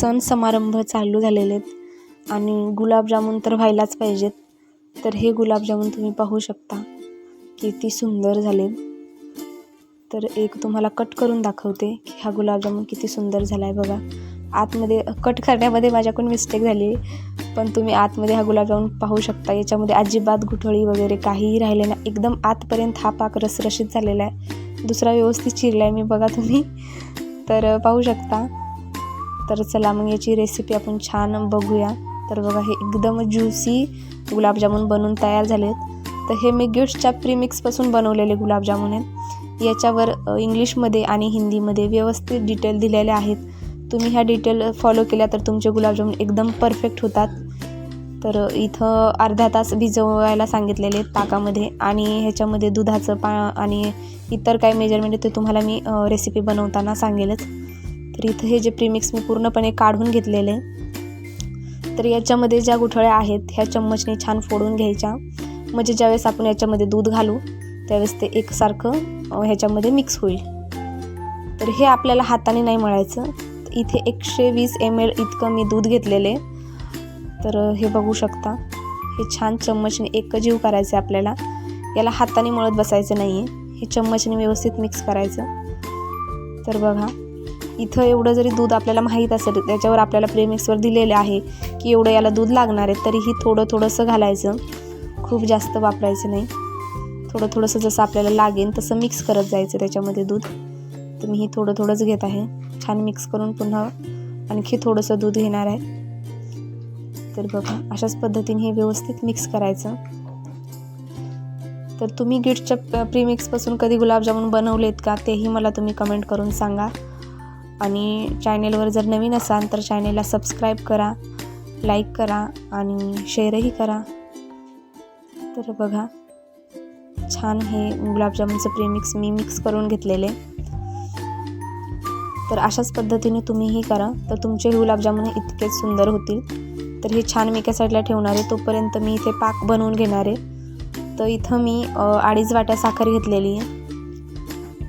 सण समारंभ चालू झालेले आहेत. आणि गुलाबजामुन तर व्हायलाच पाहिजेत. तर हे गुलाबजामुन तुम्ही पाहू शकता किती सुंदर झाले. तर एक तुम्हाला कट करून दाखवते की हा गुलाबजामुन किती सुंदर झाला आहे बघा. आतमध्ये कट करण्यामध्ये माझ्याकडून मिस्टेक झाली. पण तुम्ही आतमध्ये हा गुलाबजामुन पाहू शकता. याच्यामध्ये अजिबात गुठळी वगैरे काहीही राहिले नाही. एकदम आतपर्यंत हा पाक रसरशीत झालेला आहे. दुसरा व्यवस्थित चिरला आहे मी बघा तुम्ही. तर पाहू शकता. तर चला मग याची रेसिपी आपण छान बघूया. तर बघा हे एकदम ज्युसी गुलाबजामुन बनवून तयार झाले आहेत तर हे मी गिफ्टच्या प्रीमिक्सपासून बनवलेले गुलाबजामुन आहेत. याच्यावर इंग्लिशमध्ये आणि हिंदीमध्ये व्यवस्थित डिटेल दिलेले आहेत. तुम्ही ह्या डिटेल फॉलो केल्या तर तुमचे गुलाबजामुन एकदम परफेक्ट होतात. तर इथं अर्धा तास भिजवायला सांगितलेले आहेत ताकामध्ये आणि ह्याच्यामध्ये दुधाचं पा आणि इतर काही मेजरमेंट ते तुम्हाला मी रेसिपी बनवताना सांगेलच. तर इथं हे जे प्रीमिक्स मी पूर्णपणे काढून घेतलेले तर याच्यामध्ये ज्या गुठळ्या आहेत ह्या चम्मचने छान फोडून घ्यायच्या. म्हणजे ज्यावेळेस आपण याच्यामध्ये दूध घालू त्यावेळेस ते एकसारखं ह्याच्यामध्ये मिक्स होईल. तर हे आपल्याला हाताने नाही मळायचं. इथे एकशे वीस एम एल इतकं मी दूध घेतलेले तर हे बघू शकता. हे छान चम्मचने एक जीव करायचं आहे आपल्याला. याला हाताने मळत बसायचं नाही आहे हे चम्मचने व्यवस्थित मिक्स करायचं. तर बघा. इथं एवढं जरी दूध आपल्याला माहीत असेल त्याच्यावर आपल्याला प्रेमिक्सवर दिलेलं आहे की एवढं याला दूध लागणार आहे तरीही थोडं थोडंसं घालायचं. खूप जास्त वापरायचं नाही. थोडं थोडंसं जसं आपल्याला लागेल तसं मिक्स करत जायचं त्याच्यामध्ये दूध. तर मी ही थोडं थोडंच घेत आहे. छान मिक्स करून पुन्हा आणखी थोडंसं दूध घेणार आहे. तर बघा अशाच पद्धतीने हे व्यवस्थित मिक्स करायचं. तर तुम्ही गिफ्टच्या प्रीमिक्सपासून कधी गुलाबजामुन बनवलेत का तेही मला तुम्ही कमेंट करून सांगा. आणि चॅनेलवर जर नवीन असाल तर चॅनेलला सबस्क्राईब करा लाईक करा आणि शेअरही करा. तर बघा छान हे गुलाबजामुनचं प्रीमिक्स मी मिक्स करून घेतलेले. तर अशाच पद्धतीने तुम्हीही करा. तर तुमचे गुलाबजामुन इतकेच सुंदर होतील. तर हे छान मी एका साईडला ठेवणार आहे. तोपर्यंत मी इथे पाक बनवून घेणार आहे. तर इथं मी अडीच वाट्या साखर घेतलेली आहे.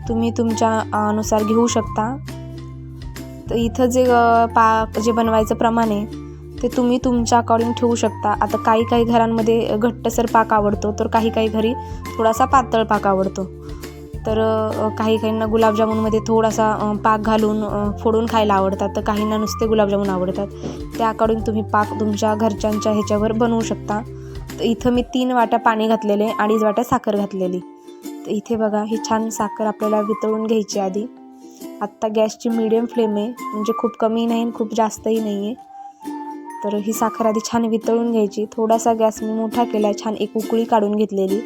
तुम्ही तुमच्या अनुसार घेऊ शकता. तर इथं जे पा पाक जे बनवायचं प्रमाण आहे ते तुम्ही तुमच्या अकॉर्डिंग ठेवू शकता. आता काही काही घरांमध्ये घट्टसर पाक आवडतो तर काही काही घरी थोडासा पातळ पाक आवडतो. तर काही काहींना गुलाबजामुनमध्ये थोडासा पाक घालून फोडून खायला आवडतात तर काहींना नुसते गुलाबजामुन आवडतात. त्या अकॉर्डिंग तुम्ही पाक तुमच्या घरच्यांच्या ह्याच्यावर बनवू शकता. तर इथं मी तीन वाट्या पाणी घातलेले अडीच वाट्या साखर घातलेली. तर इथे बघा ही छान साखर आपल्याला वितळून घ्यायची आधी. आत्ता गॅसची मिडियम फ्लेम आहे. म्हणजे खूप कमी नाही आणि खूप जास्तही नाही आहे तर ही साखर आधी छान वितळून घ्यायची. थोडासा गॅस मी मोठा केला आहे. छान एक उकळी काढून घेतलेली.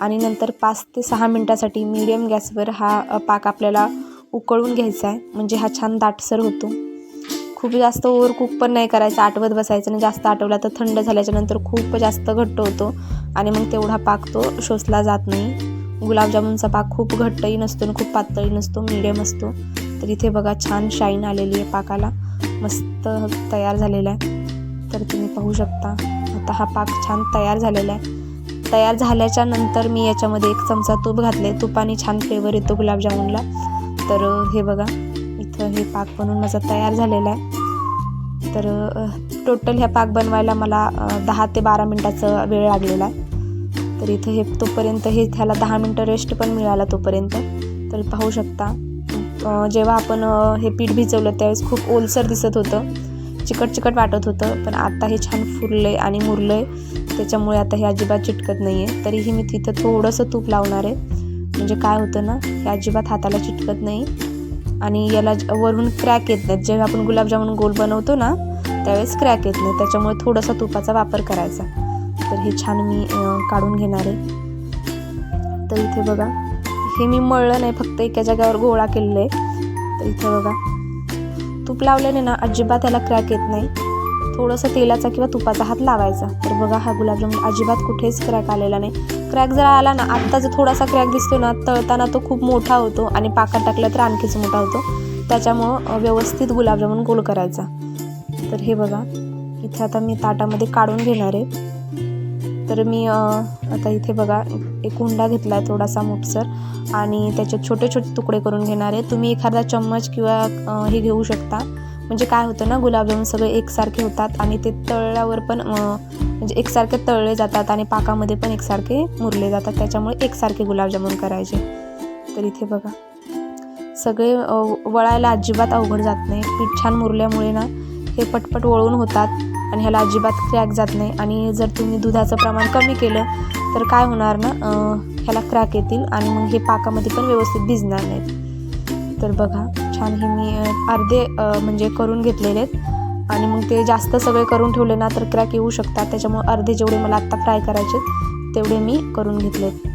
आणि नंतर पाच ते सहा मिनटासाठी मीडियम गॅसवर हा पाक आपल्याला उकळून घ्यायचा आहे. म्हणजे हा छान दाटसर होतो. खूप जास्त ओव्हर कुक पण नाही करायचं. आटवत बसायचं आणि जास्त आटवला तर थंड झाल्याच्यानंतर खूप जास्त घट्ट होतो. आणि मग तेवढा पाक तो शोषला जात नाही. गुलाबजामुनचा पाक खूप घट्टही नसतो आणि खूप पातळी नसतो. मीडियम असतो. तर इथे बघा छान शाईन आलेली आहे पाकाला. मस्त तयार झालेला आहे. तर तुम्ही पाहू शकता. आता हा पाक छान तयार झालेला आहे. तयार झाल्याच्यानंतर मी याच्यामध्ये एक चमचा तूप घातले तुपाने छान फ्लेवर येतो गुलाबजामुनला. तर हे बघा. इथं हे पाक बनवून माझा तयार झालेला आहे. तर टोटल ह्या पाक बनवायला मला दहा ते बारा मिनटाचा वेळ लागलेला आहे. तर इथं हे तोपर्यंत हे ह्याला दहा मिनटं रेस्ट पण मिळाला तोपर्यंत. तर पाहू शकता. जेव्हा आपण हे पीठ भिजवलं त्यावेळेस खूप ओलसर दिसत होतं. चिकट चिकट वाटत होतं पण आता हे छान फुरलं आहे आणि मुरलं आहे त्याच्यामुळे आता हे अजिबात चिटकत नाही आहे तरीही मी तिथं थोडंसं तूप लावणार आहे. म्हणजे काय होतं ना हे अजिबात हाताला चिटकत नाही. आणि याला ज- वरून क्रॅक येत नाहीत. जेव्हा आपण गुलाबजामुन गोल बनवतो ना त्यावेळेस क्रॅक येत नाही. त्याच्यामुळे थोडासा तुपाचा वापर करायचा. तर हे छान मी काढून घेणार आहे. तर इथे बघा हे मी मळलं नाही फक्त एका जागेवर गोळा केलेलं आहे. तर इथे बघा तूप लावल्याने ना अजिबात याला क्रॅक येत नाही. थोडंसं तेलाचा किंवा तुपाचा हात लावायचा. तर बघा हा गुलाबजामुन अजिबात कुठेच क्रॅक आलेला नाही. क्रॅक जर आला ना आत्ता जो थोडासा क्रॅक दिसतो ना तळताना तो खूप मोठा होतो आणि पाकात टाकला तर आणखीच मोठा होतो. त्याच्यामुळं व्यवस्थित गुलाबजामुन गोल करायचा. तर हे बघा इथे आता मी ताटामध्ये काढून घेणार आहे. तर मी आता इथे बघा एक हुंडा घेतला आहे थोडासा मुठसर आणि त्याचे छोटे छोटे तुकडे करून घेणार आहे. तुम्ही एखादा चम्मच किंवा हे घेऊ शकता. म्हणजे काय होतं ना गुलाबजामुन सगळे एकसारखे होतात आणि ते तळल्यावर पण म्हणजे एकसारखे तळले जातात आणि पाकामध्ये पण एकसारखे मुरले जातात. त्याच्यामुळे एकसारखे गुलाबजामुन करायचे. तर इथे बघा. सगळे वळायला अजिबात अवघड जात नाही. पीठ छान मुरल्यामुळे ना हे पटपट वळून होतात. आणि ह्याला अजिबात क्रॅक जात नाही. आणि जर तुम्ही दुधाचं प्रमाण कमी केलं तर काय होणार ना? ह्याला क्रॅक येतील आणि मग हे पाकामध्ये पण व्यवस्थित भिजणार नाहीत. तर बघा छान हे मी अर्धे म्हणजे करून घेतलेले आहेत. आणि मग ते जास्त सगळे करून ठेवले ना तर क्रॅक येऊ शकतात. त्याच्यामुळे अर्धे जेवढे मला आत्ता फ्राय करायचे आहेत, तेवढे मी करून घेतलेत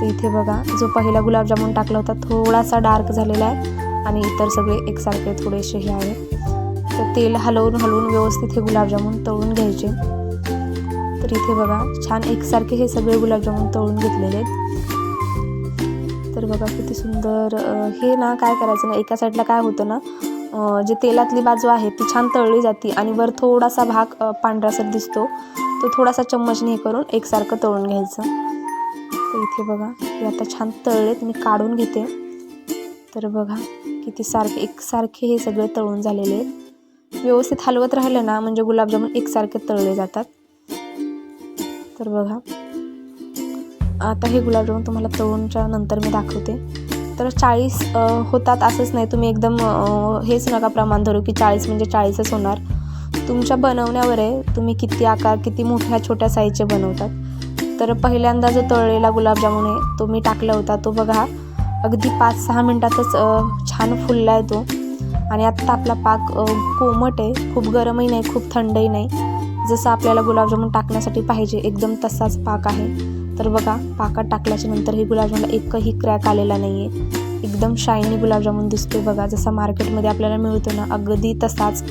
तर इथे बघा जो पहिला गुलाबजामुन टाकला होता थोडासा डार्क झालेला आहे. आणि इतर सगळे एकसारखे थोडेसे हे आहेत. तर तेल हलवून हलवून व्यवस्थित हे गुलाबजामुन तळून घ्यायचे. तर इथे बघा छान एकसारखे हे सगळे गुलाबजामुन तळून घेतलेले आहेत. तर बघा किती सुंदर हे ना काय करायचं ना एका साईडला काय होतं ना जे तेलातली बाजू आहे ती छान तळली जाते आणि वर थोडासा भाग पांढरासर दिसतो. तो थोडासा चम्मचने हे करून एकसारखं तळून घ्यायचं. तर इथे बघा हे आता छान तळलेत मी काढून घेते. तर बघा किती सारखे एकसारखे हे सगळे तळून झालेले आहेत. व्यवस्थित हलवत राहिलं ना म्हणजे गुलाबजामुन एकसारखे तळले जातात. तर बघा. आता हे गुलाबजामुन तुम्हाला तळूनच्या नंतर मी दाखवते. तर चाळीस होतात असंच नाही तुम्ही एकदम हेच नका प्रमाण धरू की चाळीस म्हणजे चाळीसच होणार. तुमच्या बनवण्यावर आहे तुम्ही किती आकार किती मोठ्या छोट्या साईजचे बनवतात. तर पहिल्यांदा जो तळलेला गुलाबजामुन आहे तो मी टाकला होता. तो बघा अगदी पाच सहा मिनटातच छान फुलला आहे तो. आणि आत्ता आपला पाक कोमट आहे. खूप गरमही नाही खूप थंडही नाही. जसं आपल्याला गुलाबजामुन टाकण्यासाठी पाहिजे एकदम तसाच पाक आहे. तर बघा पाकात टाकल्याच्या नंतर हे गुलाबजामुनला एकही क्रॅक आलेला नाही आहे एकदम शायनी गुलाबजामुन दिसतोय बघा. जसा मार्केटमध्ये आपल्याला मिळतो ना अगदी तसाच.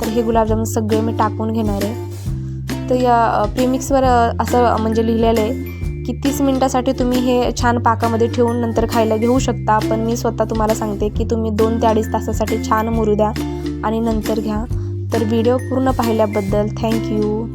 तर हे गुलाबजामुन सगळे मी टाकून घेणार आहे. तर या प्रीमिक्सवर असं म्हणजे लिहिलेलं आहे की तीस मिनटासाठी तुम्ही हे छान पाकामध्ये ठेवून नंतर खायला घेऊ शकता. पण मी स्वतः तुम्हाला सांगते की तुम्ही दोन ते अडीच तासासाठी छान मुरू द्या आणि नंतर घ्या. तर व्हिडिओ पूर्ण पाहिल्याबद्दल थँक्यू